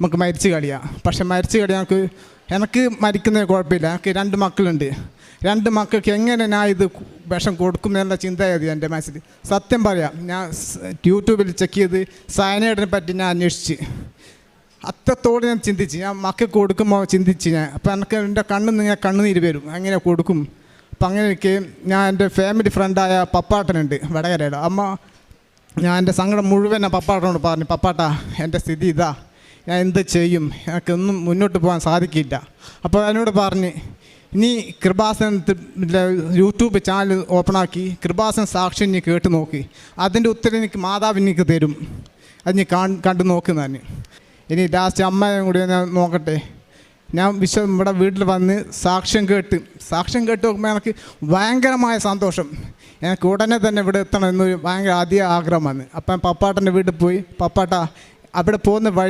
നമുക്ക് മരിച്ച് കളിയാം. പക്ഷെ മരിച്ച് കളിയാൽ നമുക്ക് എനിക്ക് മരിക്കുന്നതിന് കുഴപ്പമില്ല. എനിക്ക് രണ്ട് മക്കളുണ്ട്. രണ്ട് മക്കൾക്ക് എങ്ങനെ ഞാൻ ഇത് വിഷം കൊടുക്കും എന്നുള്ള ചിന്തയായിരുന്നു എന്റെ മനസ്സിൽ. സത്യം പറയാം. ഞാൻ യൂട്യൂബിൽ ചെക്ക് ചെയ്ത് സയനൈഡിനെ പറ്റി ഞാൻ അന്വേഷിച്ച്. അത്രത്തോടെ ഞാൻ ചിന്തിച്ച്. ഞാൻ മക്കൾക്ക് കൊടുക്കുമ്പോൾ ചിന്തിച്ച് ഞാൻ. അപ്പോൾ എനിക്ക് എന്റെ കണ്ണിൽ നിന്ന് ഞാൻ കണ്ണുനീര് വരും. അങ്ങനെ കൊടുക്കും? അപ്പം അങ്ങനെയൊക്കെ ഞാൻ എന്റെ ഫാമിലി ഫ്രണ്ടായ പപ്പാട്ടനുണ്ട്. വടകരയുടെ അമ്മ ഞാൻ എന്റെ സങ്കടം മുഴുവൻ പപ്പാട്ടനോട് പറഞ്ഞു. പപ്പാട്ട എന്റെ സ്ഥിതി ഇതാ. ഞാൻ എന്ത് ചെയ്യും? എനിക്കൊന്നും മുന്നോട്ട് പോകാൻ സാധിക്കില്ല. അപ്പോൾ എന്നോട് പറഞ്ഞ് നീ കൃപാസൻ യൂട്യൂബ് ചാനൽ ഓപ്പണാക്കി കൃപാസൻ സാക്ഷി നീ കേട്ട് നോക്കി. അതിന്റെ ഉത്തരം എനിക്ക് മാതാവ് എനിക്ക് തരും. അത് നീ കണ്ടു നോക്കുന്നതാണ് ഇനി ലാസ്റ്റ് അമ്മയും കൂടി ഞാൻ നോക്കട്ടെ. ഞാൻ വിശ്വ ഇവിടെ വീട്ടിൽ വന്ന് സാക്ഷ്യം കേട്ട് സാക്ഷ്യം കേട്ട് നോക്കുമ്പോൾ എനിക്ക് ഭയങ്കരമായ സന്തോഷം. എനിക്ക് ഉടനെ തന്നെ ഇവിടെ എത്തണം എന്നൊരു ഭയങ്കര അധിക ആഗ്രഹം അപ്പം പപ്പാട്ടന്റെ വീട്ടിൽ പോയി പപ്പാട്ട അവിടെ പോകുന്ന വഴി